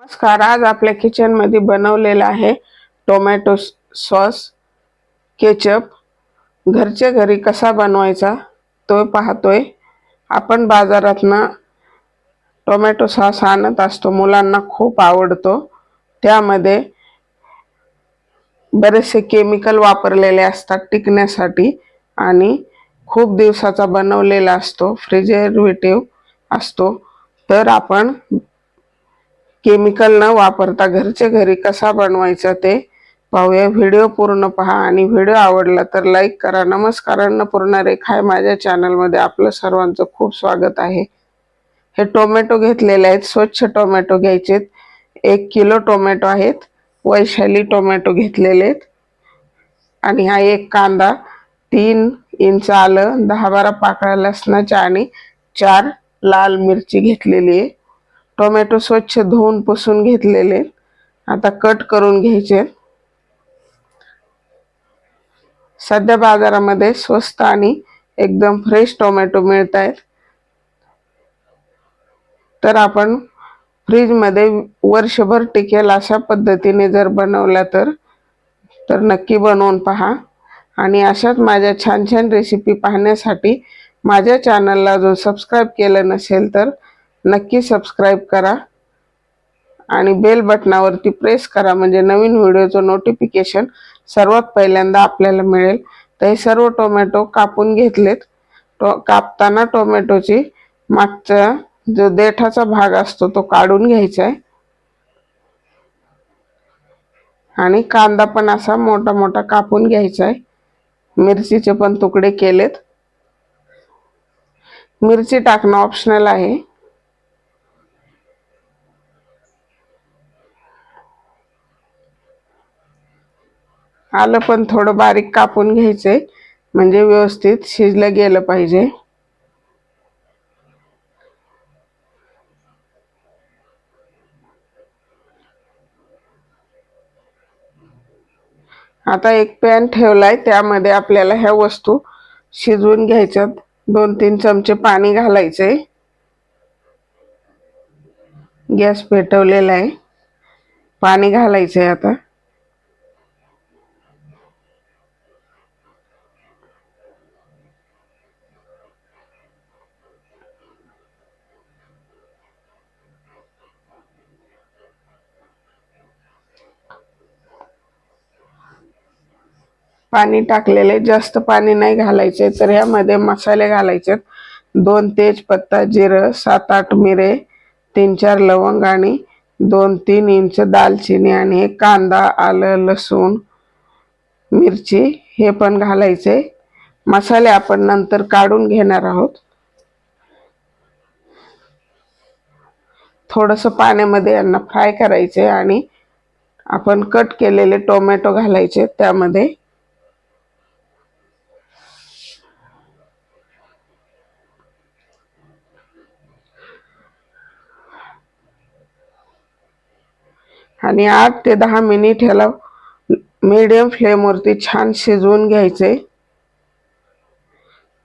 नमस्कार आज आपल्या किचनमध्ये बनवलेला आहे टोमॅटो सॉस केचप घरच्या घरी कसा बनवायचा तो पाहतोय. आपण बाजारातनं टोमॅटो सॉस आणत असतो मुलांना खूप आवडतो. त्यामध्ये बरेचसे केमिकल वापरलेले असतात टिकण्यासाठी आणि खूप दिवसाचा बनवलेला असतो फ्रिजरवेटिव्ह असतो. तर आपण केमिकल न वापरता घरच्या घरी कसा बनवायचा ते पाहूया. व्हिडिओ पूर्ण पहा आणि व्हिडिओ आवडला तर लाईक करा. नमस्कार अन्नपूर्णा रेखा आहे. माझ्या चॅनलमध्ये आपलं सर्वांचं खूप स्वागत आहे. हे टोमॅटो घेतलेले आहेत. स्वच्छ टोमॅटो घ्यायचेत एक किलो टोमॅटो आहेत. वैशाली टोमॅटो घेतलेले आहेत. आणि हा एक कांदा. तीन इंच आलं. दहा बारा पाकळ्या लसणाच्या आणि चार लाल मिरची घेतलेली आहे. टोमॅटो स्वच्छ धुवून पुसून घेतलेले. आता कट करून घ्यायचे. सध्या बाजारामध्ये स्वस्त आणि एकदम फ्रेश टोमॅटो मिळत आहेत तर आपण फ्रीजमध्ये वर्षभर टिकेल अशा पद्धतीने जर बनवला तर तर नक्की बनवून पहा. आणि अशाच माझ्या छान छान रेसिपी पाहण्यासाठी माझ्या चॅनलला अजून सबस्क्राईब केलं नसेल तर नक्की सबस्क्राईब करा. आणि बेल बटनावरती प्रेस करा म्हणजे नवीन व्हिडिओचं नोटिफिकेशन सर्वात पहिल्यांदा आपल्याला मिळेल. तर हे सर्व टोमॅटो कापून घेतलेत. टो कापताना टोमॅटोची मागचा जो देठाचा भाग असतो तो काढून घ्यायचा आहे. आणि कांदा पण असा मोठा मोठा कापून घ्यायचा आहे. मिरचीचे पण तुकडे केलेत. मिरची टाकणं ऑप्शनल आहे. आलं पण थोडं बारीक कापून घ्यायचंय. म्हणजे व्यवस्थित शिजलं गेलं पाहिजे. आता एक पॅन ठेवलाय त्यामध्ये आपल्याला ह्या वस्तू शिजवून घ्यायच्यात. दोन तीन चमचे पाणी घालायचे गॅस पेटवलेला आहे. पाणी घालायचंय आता. पाणी टाकलेले जास्त पाणी नाही घालायचे. तर ह्यामध्ये मसाले घालायचे. दोन तेजपत्ता जिरं सात आठ मिरे तीन चार लवंग आणि दोन तीन इंच दालचिनी आणि कांदा आलं लसूण मिरची हे पण घालायचे. मसाले आपण नंतर काढून घेणार आहोत. थोडंसं पाण्यामध्ये यांना फ्राय करायचे आणि आपण कट केलेले टोमॅटो घालायचे. त्यामध्ये आणि आठ ते दहा मिनिट ह्याला मीडियम फ्लेमवरती छान शिजवून घ्यायचे.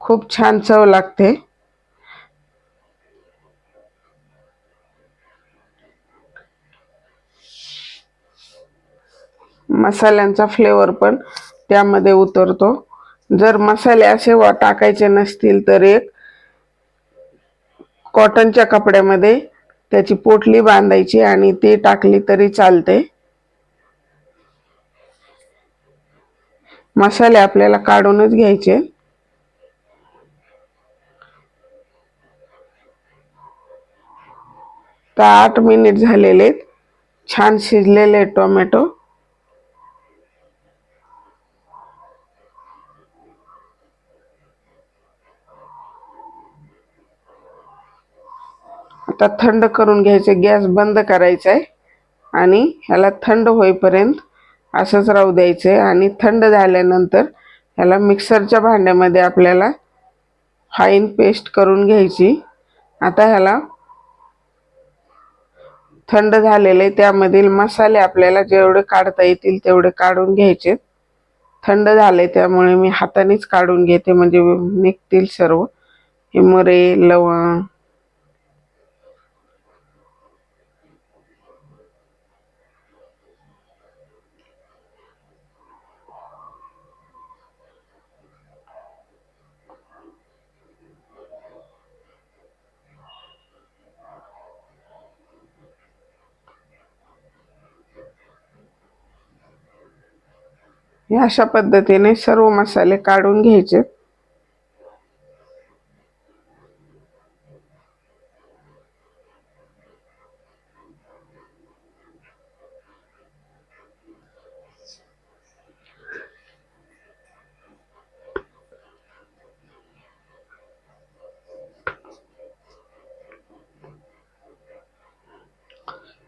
खूप छान चव लागते. मसाल्यांचा फ्लेवर पण त्यामध्ये उतरतो. जर मसाले असे वा टाकायचे नसतील तर एक कॉटनच्या कपड्यामध्ये त्याची पोटली बांधायची आणि ती टाकली तरी चालते. मसाले आपल्याला काढूनच घ्यायचे. तर आठ मिनिट झालेले छान शिजलेले टोमॅटो. आता थंड करून घ्यायचे गॅस बंद करायचा आहे. आणि ह्याला थंड होईपर्यंत असंच राहू द्यायचं. आहे आणि थंड झाल्यानंतर ह्याला मिक्सरच्या भांड्यामध्ये आपल्याला फाईन पेस्ट करून घ्यायची. आता ह्याला थंड झालेले त्यामधील मसाले आपल्याला जेवढे काढता येतील तेवढे काढून घ्यायचे. थंड झाले त्यामुळे मी हातानेच काढून घेते. म्हणजे निघतील सर्व. हिमरे लवंग हे अशा पद्धतीने सर्व मसाले काढून घ्यायचे.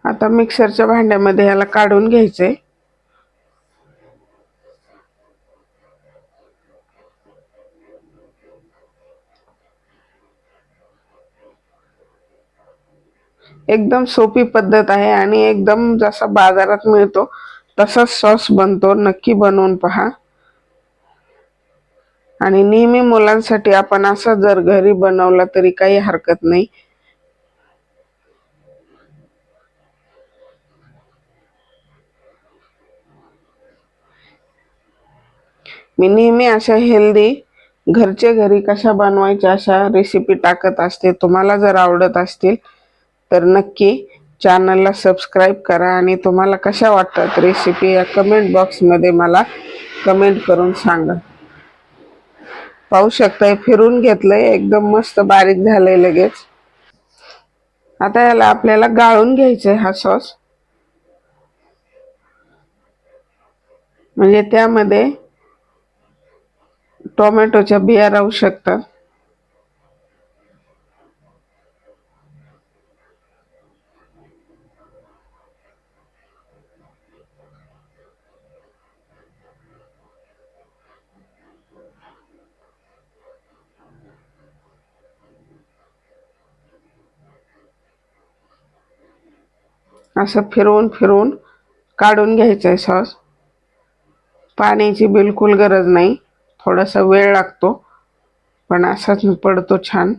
आता मिक्सरच्या भांड्यामध्ये ह्याला काढून घ्यायचंय एकदम सोपी पद्धत आहे आणि एकदम जसा बाजारात मिळतो तसाच सॉस बनतो. नक्की बनवून पहा. आणि नेहमी मुलांसाठी आपण असा जर घरी बनवला तरी काही हरकत नाही. मी नेहमी अशा हेल्दी घरचे घरी कशा बनवायच्या अशा रेसिपी टाकत असते. तुम्हाला जर आवडत असतील तर नक्की चॅनलला सबस्क्राईब करा आणि तुम्हाला कशा वाटतात रेसिपी या कमेंट बॉक्समध्ये मला कमेंट करून सांगा. पाहू शकताय फिरून घेतलंय एकदम मस्त बारीक झालंय लगेच. आता याला आपल्याला गाळून घ्यायचंय हा सॉस म्हणजे त्यामध्ये टोमॅटोच्या बिया राहू शकतात. असं फिरवून फिरवून काढून घ्यायचं आहे सॉस पाण्याची बिलकुल गरज नाही. थोडासा वेळ लागतो. पण असाच पडतो छान.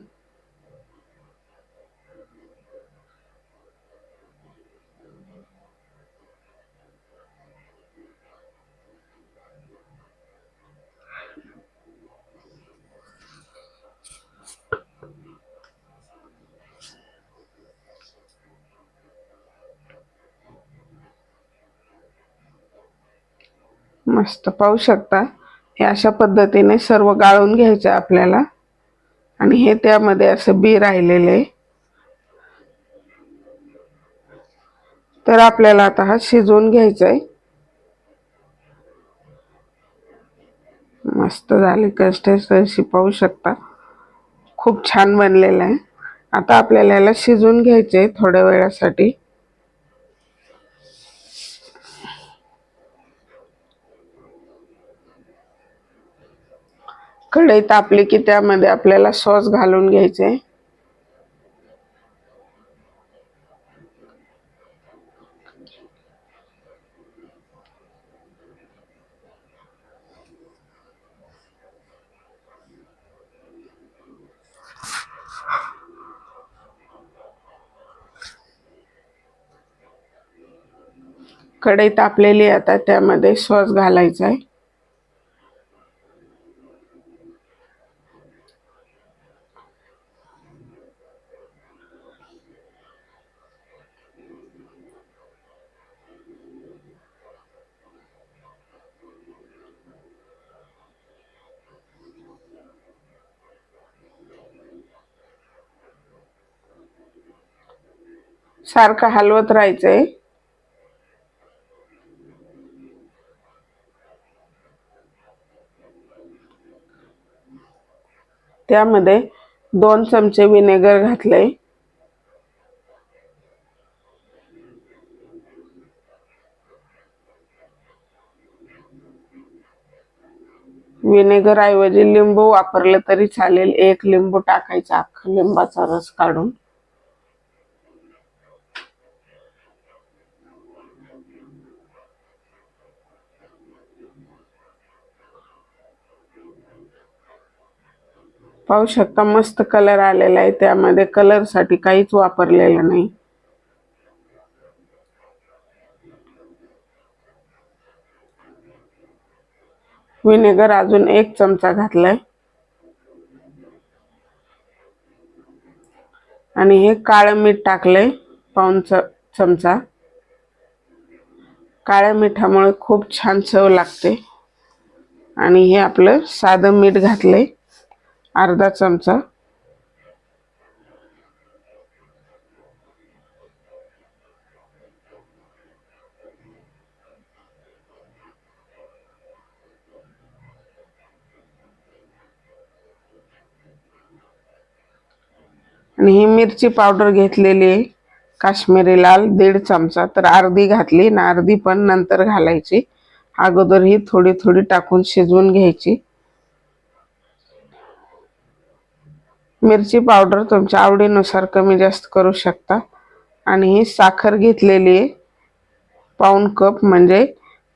मस्त पाहू शकता. हे अशा पद्धतीने सर्व गाळून घ्यायचं आपल्याला. आणि हे त्यामध्ये असं बी राहिलेलं. आहे तर आपल्याला आता हा शिजवून घ्यायचा आहे मस्त झाली कन्सिस्टन्सी पाहू शकता. खूप छान बनलेलं आहे. आता आपल्याला याला शिजवून घ्यायचे थोड्या वेळासाठी. कढई तापली की त्यामध्ये आपल्याला सॉस घालून घ्यायचे. कढई तापलेली आता त्यामध्ये सॉस घालायचा आहे. सारखं हलवत राहायचंय. त्यामध्ये दोन चमचे विनेगर घातले विनेगर ऐवजी लिंबू वापरलं तरी चालेल. एक लिंबू टाकायचा अख्खा लिंबाचा रस काढून. पाहू शकता मस्त कलर आलेला आहे. त्यामध्ये कलरसाठी काहीच वापरलेलं नाही. विनेगर अजून एक चमचा घातलाय. आणि हे काळं मीठ टाकलंय पाऊन चमचा. काळ्या मिठामुळे खूप छान चव लागते. आणि हे आपलं साधं मीठ घातलंय. अर्धा चमचा. आणि ही मिरची पावडर घेतलेली आहे. काश्मीरी लाल दीड चमचा. तर अर्धी घातली ना अर्धी पण नंतर घालायची. अगोदर ही थोडी थोडी टाकून शिजवून घ्यायची. मिरची पावडर तुमच्या आवडीनुसार कमी जास्त करू शकता. आणि ही साखर घेतलेली आहे. पाऊन कप म्हणजे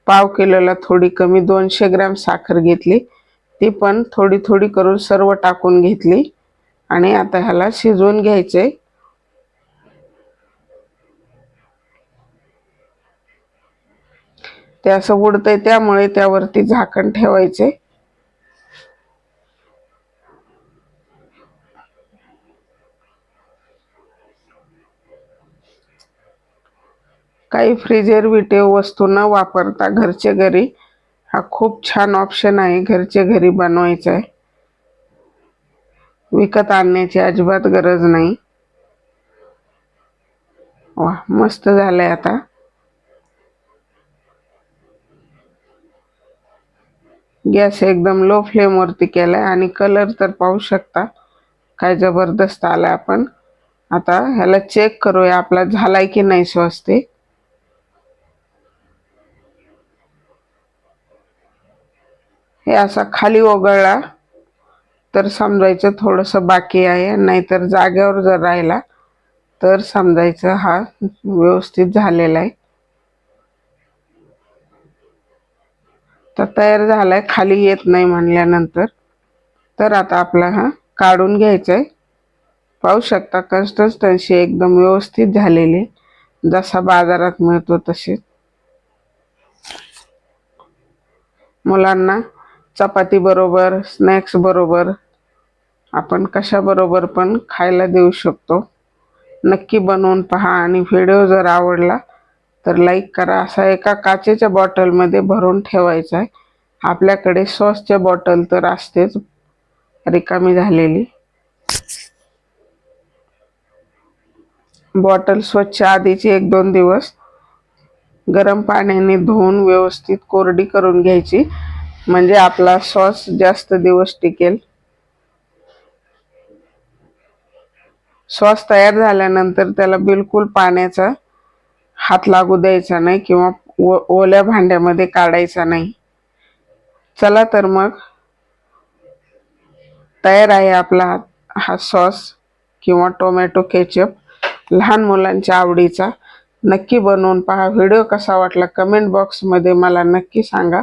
पाव किलोला थोडी कमी दोनशे ग्रॅम साखर घेतली. ती पण थोडी थोडी करून सर्व टाकून घेतली. आणि आता ह्याला शिजवून घ्यायचे. ते असं उडतंय त्यामुळे त्यावरती झाकण ठेवायचे. काही फ्रिजरविटिव्ह वस्तू न वापरता घरच्या घरी हा खूप छान ऑप्शन आहे. घरच्या घरी बनवायचा आहे. विकत आणण्याची अजिबात गरज नाही. वा मस्त झालंय आता. गॅस एकदम लो फ्लेमवरती केलाय आणि कलर तर पाहू शकता. काय जबरदस्त आलाय आपण. आता ह्याला चेक करूया आपला झालाय की नाही स्वस्ते. हे असा खाली ओघळला तर समजायचं थोडंसं बाकी आहे. नाहीतर जागेवर जर राहिला तर समजायचं हा व्यवस्थित झालेला आहे. तर तयार झाला आहे खाली येत नाही म्हणल्यानंतर. तर आता आपला हा काढून घ्यायचा आहे पाहू शकता कन्स्टन्सी एकदम व्यवस्थित झालेली जसा बाजारात मिळतो तसे मुलांना चपाती बरोबर स्नॅक्स बरोबर आपण कशाबरोबर पण खायला देऊ शकतो. नक्की बनवून पहा आणि व्हिडिओ जर आवडला तर लाईक करा. असा एका काचेच्या बॉटलमध्ये भरून ठेवायचा आहे. आपल्याकडे सॉसच्या बॉटल तर असतेच. रिकामी झालेली. बॉटल स्वच्छ आधीची एक दोन दिवस गरम पाण्याने धुवून व्यवस्थित कोरडी करून घ्यायची. म्हणजे आपला सॉस जास्त दिवस टिकेल. सॉस तयार झाल्यानंतर त्याला बिलकुल पाण्याचा हात लागू द्यायचा नाही किंवा ओल्या भांड्यामध्ये काढायचा नाही. चला तर मग तयार आहे आपला हा सॉस किंवा टोमॅटो केचप. लहान मुलांच्या आवडीचा. नक्की बनवून पहा. व्हिडिओ कसा वाटला? कमेंट बॉक्समध्ये मला नक्की सांगा.